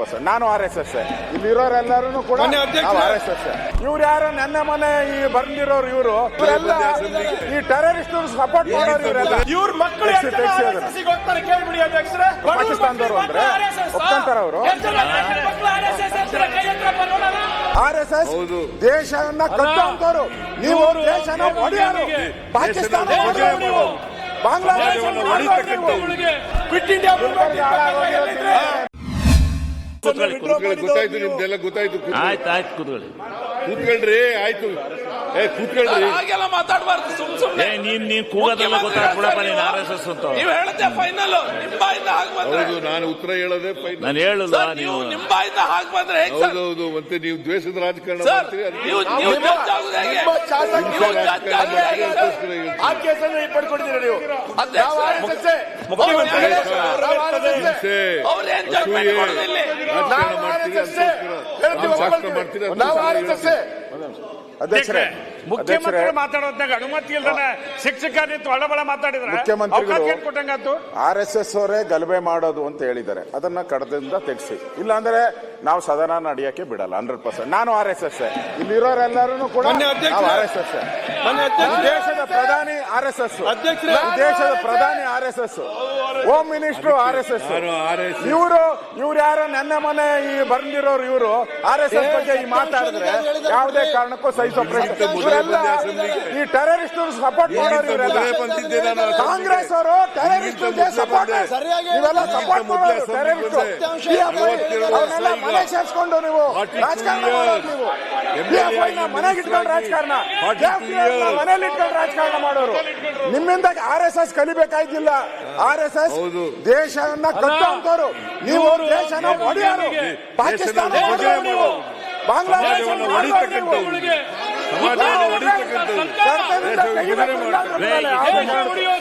Percent ನಾನು R S S ಇಲ್ಲಿರೋರೆಲ್ಲರೂ ಕೂಡ. ಆರ್ ಎಸ್ ಎಸ್ ಇವ್ರು ಯಾರು ನನ್ನ ಮನೆ ಈ ಬಂದಿರೋರು ಇವರು. ಇವರೆಲ್ಲ ಈ ಟೆರರಿಸ್ಟ್ ಸಪೋರ್ಟ್ ಮಾಡೋರು ಇವರೆಲ್ಲ. ಇವ್ರ ಮಕ್ಕಳು ಪಾಕಿಸ್ತಾನದವರು ಅಂದ್ರೆ ಒಪ್ಕೊಂತಾರ ಅವರು ಆರ್ ಎಸ್ ಎಸ್ ದೇಶವನ್ನ ಕಟ್ಟುವಂತವರು ನೀವು ದೇಶನ ಒಡೆಯೋರು. ಪಾಕಿಸ್ತಾನ ಬಾಂಗ್ಲಾದೇಶ ಕ್ವಿಟ್ ಇಂಡಿಯಾ ಗೊತ್ತಾಯ್ತು ನಿಮ್ದೆಲ್ಲ ಗೊತ್ತಾಯ್ತು. ಆಯ್ತು ಆಯ್ತು ಕೂತ್ಕೊಳ್ಳಿ ಕೂತ್ಕೊಳ್ರಿ ಆಯ್ತು. ಏ ಕೂತ್ಕೊಳ್ರಿ. ಹಾಗೆಲ್ಲ ಮಾತಾಡಬಾರ್ದು ಸುಮ್ ಸುಮ್ನೆ. ಏ ನೀನ್ ನೀನ್ ಕೂಗೋದೆಲ್ಲ ಗೊತ್ತಾಗ್ಬಿಡಪ್ಪ ನೀನ್ ಆರ್ ಎಸ್ ಎಸ್ ಅಂತ. ನೀವ್ ಹೇಳದೆ ಫೈನಲ್ ನಿಮ್ ಬಾಯಿಂದ ಹಾಗೆ ಬಂದ್ರೆ ಹೌದು ನಾನು ಉತ್ತರ ಹೇಳೋದೇ ಫೈನಲ್ ನಾನು ಹೇಳಲ್ಲ ನೀವು ನಿಮ್ ಬಾಯಿಂದ ಹಾಗೆ ಬಂದ್ರೆ ಹೇಗ್ ಸರ್? ಹೌದೌದು ಮತ್ತೆ ನೀವು ದ್ವೇಷದ ರಾಜಕಾರಣ ಮಾಡ್ತೀರಿ ನೀವು ನೀವು ಜಡ್ಜ್ ಆಗುದು ಹೇಗೆ? ನೀವು ಜಡ್ಜ್ ಆಗುದು ಹೇಗೆ. ಪಡ್ಕೊಂಡಿದ್ದೀರಾ ಜಡ್ಜ್ಮೆಂಟ್ ಆರ್ ಎಸ್ ಎಸ್ ಹೇಳ್ತೀನಿ. ಅಧ್ಯಕ್ಷರೇ ಮುಖ್ಯಮಂತ್ರಿ ಮಾತಾಡೋದ್ನಾಗ ಅನುಮತಿ ಇಲ್ದನೆ ಶಿಕ್ಷಕ ನಿಂತು ಒಳಬಳ ಮಾತಾಡಿದ್ರೆ ಮುಖ್ಯಮಂತ್ರಿಗಳು- ಕೊಟ್ಟಂಗಾತು ಆರ್ ಎಸ್ ಎಸ್ ಅವರೇ ಗಲಭೆ ಮಾಡೋದು ಅಂತ ಹೇಳಿದ್ದಾರೆ. ಅದನ್ನ ಕಡದಿಂದ ತೆಗೆಸಿ. ಇಲ್ಲಾಂದ್ರೆ ನಾವು ಸದನ ನಡೆಯಕ್ಕೆ ಬಿಡಲ್ಲ ಹಂಡ್ರೆಡ್ ಪರ್ಸೆಂಟ್. ನಾನು ಆರ್ ಎಸ್ ಎಸ್ ಇಲ್ಲಿರೋರೆಲ್ಲರೂ ಕೂಡ. ಆರ್ ಎಸ್ ಎಸ್ ದೇಶದ ಪ್ರಧಾನಿ ಆರ್ ಎಸ್ ಎಸ್. ಅಧ್ಯಕ್ಷರೇ. ದೇಶದ ಪ್ರಧಾನಿ R S S. Home minister R S S. ಇವರು ಇವ್ರು ಯಾರೋ ನನ್ನ ಮನೆ ಈ ಬಂದಿರೋರು ಇವರು ಆರ್ ಎಸ್ ಎಸ್ ಬಗ್ಗೆ ಈ ಮಾತಾಡಿದ್ರೆ ಯಾವುದೇ ಕಾರಣಕ್ಕೂ ಸಹಿಸೋ ಪ್ರಶ್ನೆ ಇವರೆಲ್ಲ ಈ ಟೆರರಿಸ್ಟ್ ಸಪೋರ್ಟ್ ಮಾಡೋರು ಇವರೆಲ್ಲ. ಕಾಂಗ್ರೆಸ್ ಅವರು ಟೆರರಿಸ್ಟ್ ಸಪೋರ್ಟ್ ಇದಕ್ಕಿಂತ ಸಪೋರ್ಟ್ ಮಾಡೋರು. ಟೆರರಿಸ್ಟ್ ಅವನ್ನೆಲ್ಲ ಮನೆ ಸೇರ್ಸ್ಕೊಂಡು ನೀವು. ರಾಜಕಾರಣ. ಮಾಡೋರು ನೀವು. ಮನೆಗೆ ಇಟ್ಕೊಂಡು ರಾಜಕಾರಣ. ಆಗಿ 42 years. ಮನೇಲಿ ಇಟ್ಕೊಂಡು ರಾಜಕಾರಣ ಮಾಡೋರು. ನಿಮ್ಮಿಂದ ಆರ್ ಎಸ್ ಎಸ್ ಕಲಿಬೇಕಾಯ್ತಿಲ್ಲ ಆರ್ ಎಸ್ ಎಸ್. ದೇಶವನ್ನ ಕಟ್ಟುವಂತವ್ರು ನೀವು ದೇಶನ ಒಡೆಯೋರು. ಪಾಕಿಸ್ತಾನ ಬಾಂಗ್ಲಾದೇಶ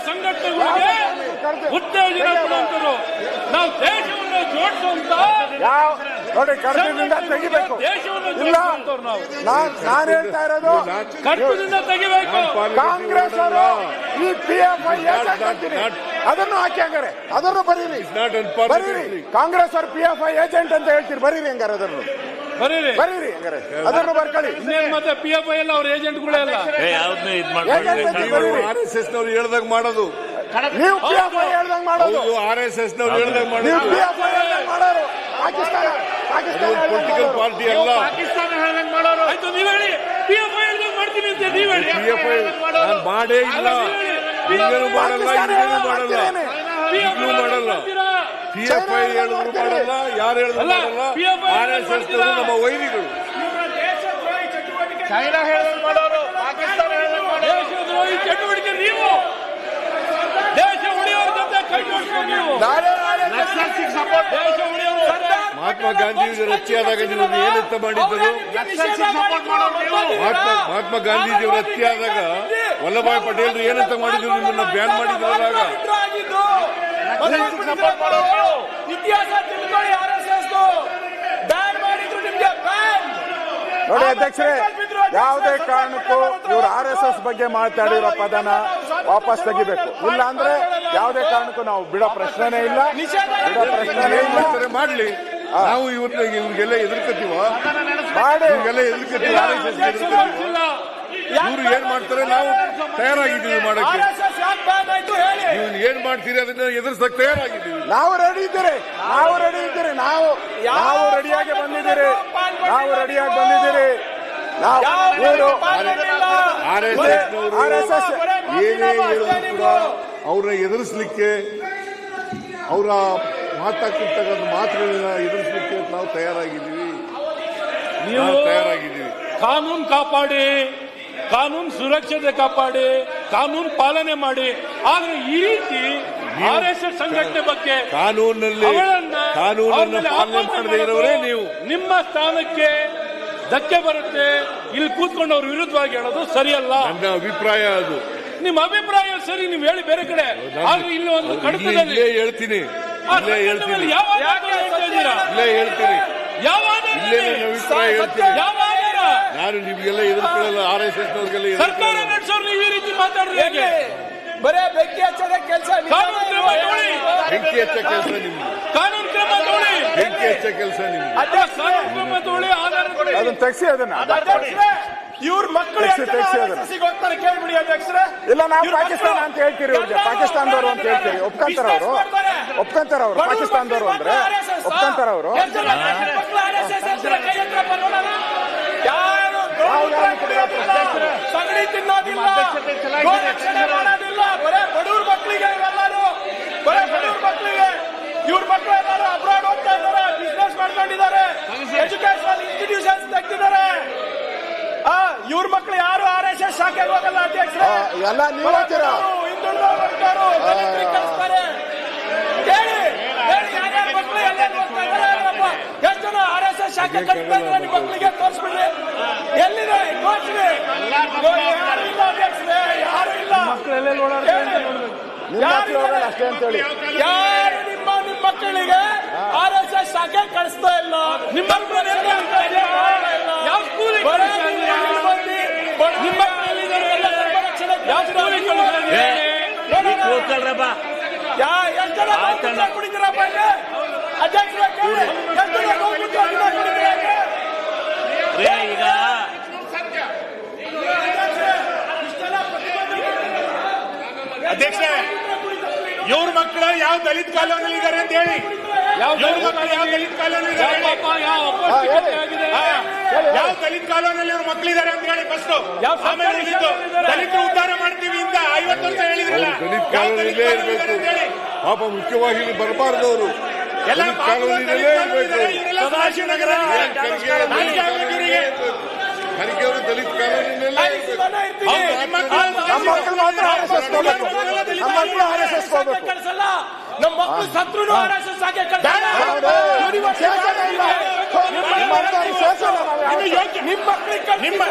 ಸಂಘಟನೆಗಳಿಗೆ ಉತ್ತೇಜನ ಕೊಡುವಂತರು ನಾವು ದೇಶವನ್ನು ಜೋಡಿಸುವಂತ ನೋಡಿ ಕಡತದಿಂದ ತೆಗಿಬೇಕು. ಇಲ್ಲ. ನಾನ್ ಹೇಳ್ತಾ ಇರೋದು ಕಟ್ಟದಿಂದ ತೆಗಿಬೇಕು. ಕಾಂಗ್ರೆಸ್ ಅವರು ಈ ಪಿ ಎಫ್ ಐ ಅದನ್ನು ಹಾಕಿ ಹಂಗಾರೆ. ಅದನ್ನು ಬರೀರಿ. ಬರೀರಿ. ಕಾಂಗ್ರೆಸ್ ಅವ್ರ ಪಿ ಎಫ್ ಐ ಏಜೆಂಟ್ ಅಂತ ಹೇಳ್ತೀರಿ. ಬರೀರಿ ಹಂಗಾರೆ ಅದನ್ನು. ಬರೀರಿ. ಬರೀರಿ. ಹಂಗಾರೆ ಅದನ್ನು ಬರ್ಕೊಳ್ಳಿ. ಇನ್ನೇನ್ ಮತ್ತೆ ಪಿ ಎಫ್ ಐ ಎಲ್ಲ ಅವ್ರ ಏಜೆಂಟ್ಗಳೇ ಅಲ್ಲ? ಏ ಯಾವ್ದನ್ನೂ ಇದ್ ಹೇಗೆ ಆರ್ ಎಸ್ ಎಸ್ ನವ್ರು ಹೇಳ್ದಾಗ ಮಾಡೋದು. ನೀವು ಪಿ ಎಫ್ ಐ ಹೇಳ್ದಂಗ್ ಮಾಡೋದು. ಆರ್ ಎಸ್ ಎಸ್ ನವ್ರು ಹೇಳ್ದಾಗ ನೀವು ಮಾಡೋದು ಪಿ ಎಫ್ ಐ ಹೇಳ್ದಂಗ್ ಮಾಡೋರು. ಪಾಕಿಸ್ತಾನ ಪಾಕಿಸ್ತಾನ ಹೇಳ್ದಂಗ್ ಪೊಲಿಟಿಕಲ್. ಪಾರ್ಟಿ ಅಲ್ಲ. ಪಾಕಿಸ್ತಾನ ಹೇಳ್ದಂಗ್ ಮಾಡೋರು. ಆಯ್ತು ನೀವ್ ಹೇಳಿ. ಪಿ ಎಫ್ ಐ ಹೇಳ್ದಂಗ್ ಮಾಡ್ತೀನಿ ಅಂತ ನೀವ್ ಹೇಳಿ. ಪಿ ಎಫ್ ಐ ಮಾಡೇ ಇಲ್ಲ. ಹಿಂಗೇನು ಮಾಡಲ್ಲ ಹಿಂಗೇನು ಮಾಡಲ್ಲ? ಮಾಡಲ್ಲ. ಪಿ ಎಫ್ ಐ ಹೇಳಿದ್ರು ಮಾಡಲ್ಲ ಯಾರು ಹೇಳಿದ್ರು ಮಾಡಲ್ಲ. ಆರ್ ಎಸ್ ಎಸ್ ನಮ್ಮ ವೈರಿಗಳು. ಚೈನಾ ಹೇಳಿದ್ರು ಮಾಡೋರು ಪಾಕಿಸ್ತಾನ ಹೇಳಿದ್ರು ಮಾಡೋರು. ದೇಶದ್ರೋಹಿ ಚಟುವಟಿಕೆ ನೀವು. ದೇಶ ಉಳಿಯೋರ ಜೊತೆ ಕೈ ಜೋಡಿಸ್ಕೊಂಡು ನೀವು. ದೇಶ ಉಳಿಯೋರು ಮಹಾತ್ಮ ಗಾಂಧೀಜಿ ಹತ್ಯೆಯಾದಾಗ ನೀವು ಏನಂತ ಮಾಡಿದ್ದರು? ಮಹಾತ್ಮ ಮಹಾತ್ಮ ಗಾಂಧೀಜಿಯವರು ಹತ್ಯೆಯಾದಾಗ ಆದಾಗ ವಲ್ಲಭಾಯ್ ಪಟೇಲ್ ಏನಂತ ಮಾಡಿದ್ರು? ನಿಮ್ಮನ್ನ ಬ್ಯಾನ್ ಮಾಡಿದ್ರಾಗ ಇತಿಹಾಸ ತಿಳ್ಕೊಳ್ಳಿ ಆರ್ ಎಸ್ ಎಸ್ ಬ್ಯಾನ್ ಮಾಡಿದ್ರು ನಿಮ್ಗೆ ಬ್ಯಾನ್ ನೋಡಿ ಅಧ್ಯಕ್ಷರೇ ಯಾವುದೇ ಕಾರಣಕ್ಕೂ ಇವರು ಆರ್ ಎಸ್ ಎಸ್ ಬಗ್ಗೆ ಮಾತಾಡಿರೋ ಪದನ ವಾಪಸ್ ತೆಗಿಬೇಕು. ಇಲ್ಲ ಅಂದ್ರೆ ಯಾವುದೇ ಕಾರಣಕ್ಕೂ ನಾವು ಬಿಡೋ ಪ್ರಶ್ನೆನೇ ಇಲ್ಲ. ಬಿಡೋ ಪ್ರಶ್ನೆನೇ ಏನ್ ಇಲ್ಲ. ಮಾಡ್ತಾರೆ ಮಾಡ್ಲಿ. ನಾವು ಇವ್ರಿಗೆ ಇವ್ರಿಗೆಲ್ಲ ಎದುರ್ಕತ್ತೀವ? ಮಾಡಿ. ಇವ್ರಿಗೆಲ್ಲ ಎದುರ್ಕತ್ತೀವಿ? ಆರ್ ಎಸ್ ಎಸ್ ಇವ್ರು ಏನ್ ಮಾಡ್ತಾರೆ? ನಾವು ತಯಾರಾಗಿದ್ದೀವಿ ಮಾಡಕ್ಕೆ. ಇವ್ನು ಏನ್ ಮಾಡ್ತೀರಿ? ಅದನ್ನ ಎದುರಿಸಕ್ ತಯಾರಾಗಿದ್ದೀವಿ. ನಾವು ರೆಡಿ ಇದ್ದೀರಿ. ನಾವು ರೆಡಿ ಇದ್ದೀರಿ. ನಾವು ನಾವು ರೆಡಿಯಾಗಿ ಬಂದಿದ್ದೀರಿ. ನಾವು ರೆಡಿಯಾಗಿ ಬಂದಿದ್ದೀರಿ. ನಾವು ಆರ್ ಎಸ್ ಎಸ್ ಏನೇ ಹೇಳಿದ್ರು ಕೂಡ ಅವ್ರನ್ನ ಎದುರಿಸಲಿಕ್ಕೆ ಅವರ ಮಾತಾಡ್ತಿರ್ತಕ್ಕಂಥ ಮಾತುಗಳನ್ನ ಎದುರಿಸಲಿಕ್ಕೆ ನಾವು ತಯಾರಾಗಿದ್ದೀವಿ. ನೀವು ತಯಾರಾಗಿದ್ದೀವಿ. ಕಾನೂನು ಕಾಪಾಡಿ ಕಾನೂನು ಸುರಕ್ಷತೆ ಕಾಪಾಡಿ ಕಾನೂನು ಪಾಲನೆ ಮಾಡಿ. ಆದ್ರೆ ಈ ರೀತಿ ಆರ್ ಎಸ್ ಎಸ್ ಸಂಘಟನೆ ಬಗ್ಗೆ ಕಾನೂನಲ್ಲಿ ಕಾನೂನನ್ನು ಪಾಲನೆ ಮಾಡದೇ ಇರೋರೇ ನೀವು. ನಿಮ್ಮ ಸ್ಥಾನಕ್ಕೆ ಧಕ್ಕೆ ಬರುತ್ತೆ. ಇಲ್ಲಿ ಕೂತ್ಕೊಂಡು ಅವ್ರ ವಿರುದ್ಧವಾಗಿ ಹೇಳೋದು ಸರಿಯಲ್ಲ. ನನ್ನ ಅಭಿಪ್ರಾಯ ಅದು. ನಿಮ್ಮ ಅಭಿಪ್ರಾಯ ಸರಿ ನೀವು ಹೇಳಿ ಬೇರೆ ಕಡೆ. ಆದ್ರೆ ಇಲ್ಲಿ ಒಂದು ಕಡತದಲ್ಲಿ ಇಲ್ಲೇ ಹೇಳ್ತೀನಿ. ಇಲ್ಲೇ ಹೇಳ್ತೀನಿ? ಇಲ್ಲೇ ಹೇಳ್ತೀನಿ. ಯಾವ ಇಲ್ಲೇ? ನನ್ನ ಅಭಿಪ್ರಾಯ ಹೇಳ್ತೀನಿ. ನಾನು ನಿಮ್ಗೆಲ್ಲ ಎದುರ್ಕೊಳ್ಳಲ್ಲ ಆರ್ ಎಸ್ ಎಸ್ ನವ್ರಿಗೆಲ್ಲ ಸರ್ಕಾರ ನಡೆಸೋರು ನೀವು ಈ ರೀತಿ ಮಾತಾಡ್ರಿ ಹೇಗೆ? ಬರೇ ಬೆಂಕಿ ಹಚ್ಚದ ಕೆಲಸ. ಬೆಂಕಿ ಹಚ್ಚ ಕೆಲಸ ನಿಮ್ದು. ಕಾನೂನು ಕ್ರಮ ತಗೊಳ್ಳಿ ಬೆಂಕಿ ಹಚ್ಚ ಕೆಲಸ ನಿಮ್ದು. ಕಾನೂನು ಕ್ರಮ ತಗೊಳ್ಳಿ ಆಧಾರ ಕೊಡಿ. ಅದನ್ನ ತೆಗ್ಸಿ ಅದನ್ನ. ಇವ್ರ ಮಕ್ಕಳು. ಹೋಗ್ತಾರೆ ಕೇಳ್ಬಿಡಿ ಅಧ್ಯಕ್ಷರೇ. ಇಲ್ಲ ನಾವು ಪಾಕಿಸ್ತಾನ ಅಂತ ಹೇಳ್ತೀರಿ ಇವ್ರಿಗೆ ಪಾಕಿಸ್ತಾನದವರು ಅಂತ ಹೇಳ್ತೀರಿ. ಒಪ್ಕೊಂತಾರ ಅವರು. ಒಪ್ಕೊಂತಾರ ಅವರು? ಪಾಕಿಸ್ತಾನದವರು ಅಂದ್ರೆ. ಒಪ್ಕೊಂತಾರ ಅವರು. ಯಾರು ಸಗಣಿ ತಿನ್ನೋದಿಲ್ಲ. ಬರೇ ಬಡವ್ರ ಮಕ್ಕಳಿಗೆ ಇವೆಲ್ಲರೂ. ಬರೇ ಬಡವ್ರ ಮಕ್ಕಳಿಗೆ. ಇವ್ರ ಮಕ್ಕಳು ಎಲ್ಲರೂ ಅಬ್ರಾಡ್ ಹೋಗ್ತಾ ಇದ್ದಾರೆ ಬಿಸ್ನೆಸ್ ಮಾಡ್ಕೊಂಡಿದ್ದಾರೆ ಎಜುಕೇಶನಲ್ ಇನ್ಸ್ಟಿಟ್ಯೂಷನ್ಸ್ ತೆಗ್ದಿದ್ದಾರೆ. ಆ ಇವ್ರ ಮಕ್ಕಳು ಯಾರು ಆರ್ ಎಸ್ ಎಸ್ ಶಾಖೆಗೆ ಹೋಗಲ್ಲ ಅಧ್ಯಕ್ಷರೇ. ಹೋಗ್ತಾರು ದಲಿತರಿಗೆ ಕಳಿಸ್ತಾರೆ. ಕೇಳಿ ಹೇಳಿ ಯಾರ್ಯಾರ ಮಕ್ಕಳು ಎಲ್ಲೆಲ್ಲಿ ಹೋಗ್ತಾ ಇದ್ದಾರೆ? ಎಷ್ಟು ಜನ ಆರ್ ಎಸ್ ಎಸ್ ಶಾಖೆ ಕಳಿಸ್ತಾ ಇದ್ದಾರೆ ನಿಮ್ಮ ಮಕ್ಕಳಿಗೆ ತೋರಿಸ್ಬಿಡ್ರಿ. ಎಲ್ಲಿದೆ? ತೋರಿಸ್ರಿ. ಅಧ್ಯಕ್ಷರೇ. ಯಾರು ಇಲ್ಲ ಹೇಳಿ. ನಿಮ್ಮ ಮಕ್ಕಳು ಹೋಗಲ್ಲ ಅಷ್ಟೇ ಅಂತ ಹೇಳಿ. ಯಾರು ನಿಮ್ಮ ನಿಮ್ಮ ಮಕ್ಕಳಿಗೆ ಆರ್ ಎಸ್ ಎಸ್ ಶಾಖೆ ಕಳಿಸ್ತಾ ಇಲ್ಲ. ನಿಮ್ಮ? ಯಾವ ಸ್ಕೂಲಿಗೆ ನಿಮ್ಮ ಕೂತ್ಕೊಳ್ರಪ್ಪ. ಯಾ ಎಷ್ಟು ಜನ ಗೋಮೂತ್ರ ಕುಡಿತೀರಪ್ಪ ಇಲ್ಲಿ? ಅಧ್ಯಕ್ಷರೇ ಎಷ್ಟು ಜನ ಗೋಮೂತ್ರ ಕುಡಿತೀರಾ ಇಲ್ಲಿ? ರೇ ಈಗ ಅಧ್ಯಕ್ಷರೇ, ಇಷ್ಟೆಲ್ಲ ಪ್ರತಿಭಟನೆ ಅಧ್ಯಕ್ಷರೇ ಇವ್ರ ಮಕ್ಕಳು ಯಾವ ದಲಿತ ಕಾಲೋನಿಯಲ್ಲಿ ಇದ್ದಾರೆ ಅಂತ ಹೇಳಿ? ಯಾವ ದಲಿತ ಕಾಲೋನಿ ಯಾವ ದಲಿತ ಕಾಲೋನಲ್ಲಿ ಅವ್ರ ಮಕ್ಕಳಿದ್ದಾರೆ ಅಂತ ಹೇಳಿ ಫಸ್ಟ್ ಯಾವ ಆಮೇಲೆ ಉಳಿದಿದ್ದು ದಲಿತರು ಉದ್ಧಾರ ಮಾಡ್ತೀವಿ ಅಂತ ಐವತ್ತು ವರ್ಷ ಹೇಳಿದ್ರಲ್ಲ ದಲಿತ ಯಾವ ದಲಿತ ಕಾಲೋನಿಲೇ ಕಾಲೋನಿ ಇದ್ದಾರೆ ಅಂತ ಹೇಳಿ. ಇರ್ಬೇಕು ಪಾಪ ಮುಖ್ಯವಾಗಿ ಇಲ್ಲಿ ಬರಬಾರ್ದು ಅವರು ಎಲ್ಲ ದಲಿತ ಪಾಪದ ಕಾಲೋನಿಲೇ ದಲಿತ ಕಾಲೋನಿ ಮಕ್ಕಳು ಆರ್ ಎಸ್ ಎಸ್ ನಮ್ಮ ಮಕ್ಕಳು ಸತ್ರು ಆರ್ ಎಸ್ ಎಸ್ ಆಗಿ. ನಿಮ್ಮ ಮಕ್ಕಳಿಗೆ ನಿಮ್ಮ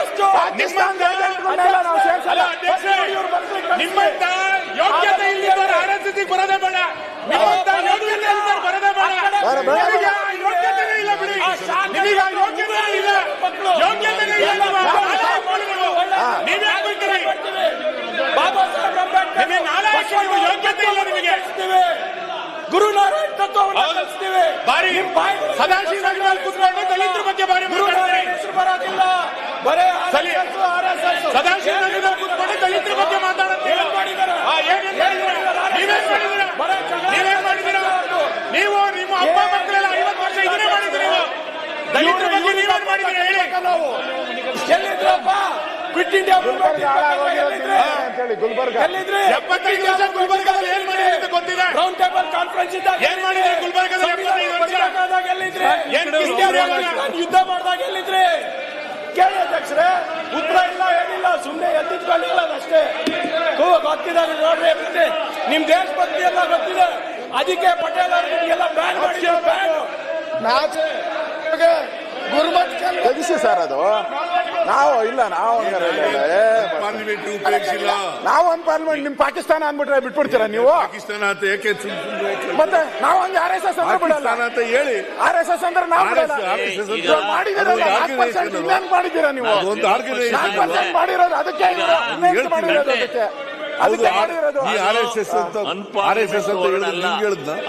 ನಿಮ್ಮಂತ ಯೋಗ್ಯತೆ ಇಲ್ಲಿ ಆರ್ ಎಸ್ ಎಸ್ ಬರೋದೇ ಬೇಡ ನಿಮ್ಮಂತ ಯೋಗ್ಯತೆ ಇಲ್ಲಿದ್ದವರು ಬರೋದೇ ಬೇಡ ಬೇಡ, ಬೇಡ. ನಿಮಗೆ ಆ ಯೋಗ್ಯತೆನೇ ಇಲ್ಲ ಬಿಡಿ ನಿಮಗೆ ಆ ಯೋಗ್ಯತೆ ಇಲ್ಲ ಯೋಗ್ಯತೆನೇ ಇಲ್ಲ ನಿಮ್ಮ ನಾಲಾಯಕಗಳು ನೀವು. ನೀವೇ ಆಗ್ಬೇಕ್ರಿ ಬಾಬಾ ಸಾಹೇಬ್ ಅಂಬೇಡ್ಕರ್ ನಿಮಗೆ ನಾಲಾಯಕ ನೀವು ಯೋಗ್ಯತೆ ಇಲ್ಲ ನಿಮಗೆ ಗುರುನಾರಾಯಣ್ ತತ್ವವನ್ನು ಹೌದು. ಕಲಿಸ್ತೀವಿ ಬಾರಿ ನಿಮ್ ಬಾಯಿ- ಸದಾಶಿವ ನಗರಲ್ಲಿ ಕೂತ್ಕೊಂಡು ದಲಿತರ ಬಗ್ಗೆ ಬಾರಿ ಮಾತಾಡ್ತಾರೆ ಗುರುನಾರಾಯಣ್ ಹೆಸರು ಬರೋದಿಲ್ಲ ಬರೇ ಸಲಿ- RSS. ಸದಾಶಿವ ನಗರದಲ್ಲಿ ಕೂತ್ಕೊಂಡು ದಲಿತರ ಬಗ್ಗೆ ಮಾತಾಡುತ್ತೀರಾ ಏನ್ ಮಾಡಿದಾರೆ? ಆ, ಏನೇನ್ ಮಾಡಿದ್ದೀರಾ? ನೀವೇನ್ ಮಾಡಿದ್ದೀರಾ? ಬರೇ ಜಗಳ ನೀವೇನ್ ಮಾಡಿದ್ದೀರಾ ನೀವು ನಿಮ್ಮ ಅಪ್ಪ ಮಕ್ಕಳೆಲ್ಲ ಐವತ್ತು ವರ್ಷ ಇದನ್ನೇ ಮಾಡಿದ್ದೀರಿ ನೀವು ದಲಿತರ ಬಗ್ಗೆ ನೀವೇನ್ ಮಾಡಿದ್ದೀರಿ ಹೇಳಿ ನಾವು ಎಲ್ಲಿದ್ರಪ್ಪ? ಕ್ವಿಟ್ ಇಂಡಿಯಾ ಗುಲ್ಬರ್ಗ ಹಾಳಾಗೋಗಿರೋದು ನೀವೇ ಅಂತ ಹೇಳಿ ಗುಲ್ಬರ್ಗ. ಎಲ್ಲಿದ್ರಿ? ಎಪ್ಪತ್ತೈದು ವರ್ಷ ಗುಲ್ಬರ್ಗದಲ್ಲಿ ಏನ್ ಮಾಡಿದ್ರಿ ಅಂತ ಗೊತ್ತಿದೆ? ರೌಂಡ್ ಟೇಬಲ್ ಕಾನ್ಫರೆನ್ಸ್ ಇದ್ದಾಗ ಏನ್ ಮಾಡಿದ್ರಿ ಗುಲ್ಬರ್ಗದಲ್ಲಿ ಎಪ್ಪತ್ತೈದು ಎಲ್ಲಿದ್ರಿ? ಯುದ್ಧ ಮಾಡಿದಾಗ ಎಲ್ಲಿದ್ರಿ? ಕೇಳಿ ಅಧ್ಯಕ್ಷರೇ ಉತ್ತರ ಇಲ್ಲ ಏನಿಲ್ಲ ಸುಮ್ಮನೆ ಎದ್ದಿಟ್ಕೊಂಡಿಲ್ಲ ಅಷ್ಟೇ ಗೊತ್ತಿದ್ದಾರೆ ನೋಡ್ರಿ ನಿಮ್ ದೇಶಭಕ್ತಿ ಎಲ್ಲ ಗೊತ್ತಿದೆ. ಅದಕ್ಕೆ ಪಟೇಲ್ ಅವರು ನಿಮ್ಗೆಲ್ಲ ಬ್ಯಾನ್ ಮಾಡಿ ಬ್ಯಾನ್ ತೆಗಿಸಿ ಸರ್ ಅದು. ನಾವು ಇಲ್ಲ ನಾವು ನಾವು ಒಂದ್ ಪಾರ್ಲಿಮೆಂಟ್ ನಿಮ್ ಪಾಕಿಸ್ತಾನ ಅಂದ್ಬಿಟ್ರೆ ಬಿಟ್ಬಿಡ್ತೀರಾ ನೀವು? ಪಾಕಿಸ್ತಾನ ಅಂತ ಏಕೆ ಸುಮ್ ಸುಮ್ನೆ ಯಾಕೆ? ಮತ್ತೆ ನಾವು ಹಂಗೆ ಆರ್ ಎಸ್ ಎಸ್ ಅಂದ್ರೆ ಬಿಡಲ್ಲ. ಪಾಕಿಸ್ತಾನ ಅಂತ ಹೇಳಿ. ಆರ್ ಎಸ್ ಎಸ್ ಅಂದ್ರೆ ನಾವು ಮಾಡಿದ್ದೀರಾ ನೀವು? ಮಾಡಿರೋದು ಅದಕ್ಕೆ ಮಾಡಿರೋದು ಅದಕ್ಕೆ.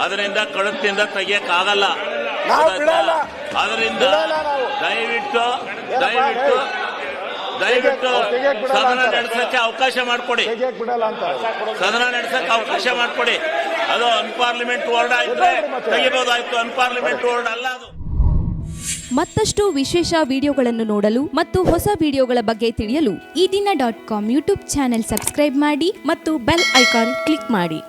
ಅದರಿಂದ ಕಡತದಿಂದ ತೆಗಿಯಕ್ ಆಗಲ್ಲ. ಅದರಿಂದ. ದಯವಿಟ್ಟು ದಯವಿಟ್ಟು ದಯವಿಟ್ಟು ಸದನ ನಡೆಸಕ್ಕೆ ಅವಕಾಶ ಮಾಡಿಕೊಡಿ. ಸದನ ನಡೆಸಕ್ಕೆ ಅವಕಾಶ ಮಾಡಿಕೊಡಿ. ಅದು ಅನ್ಪಾರ್ಲಿಮೆಂಟ್ ವರ್ಡ್ ಆಯ್ತು ತೆಗಿಬಹುದಾಯ್ತು ಅನ್ಪಾರ್ಲಿಮೆಂಟ್ ವರ್ಡ್ ಅಲ್ಲ ಅದು. ಮತ್ತಷ್ಟು ವಿಶೇಷ ವಿಡಿಯೋಗಳನ್ನು ನೋಡಲು ಮತ್ತು ಹೊಸ ವಿಡಿಯೋಗಳ ಬಗ್ಗೆ ತಿಳಿಯಲು Ee Dina dot com YouTube channel subscribe ಮಾಡಿ ಮತ್ತು ಬೆಲ್ ಐಕಾನ್ ಕ್ಲಿಕ್ ಮಾಡಿ.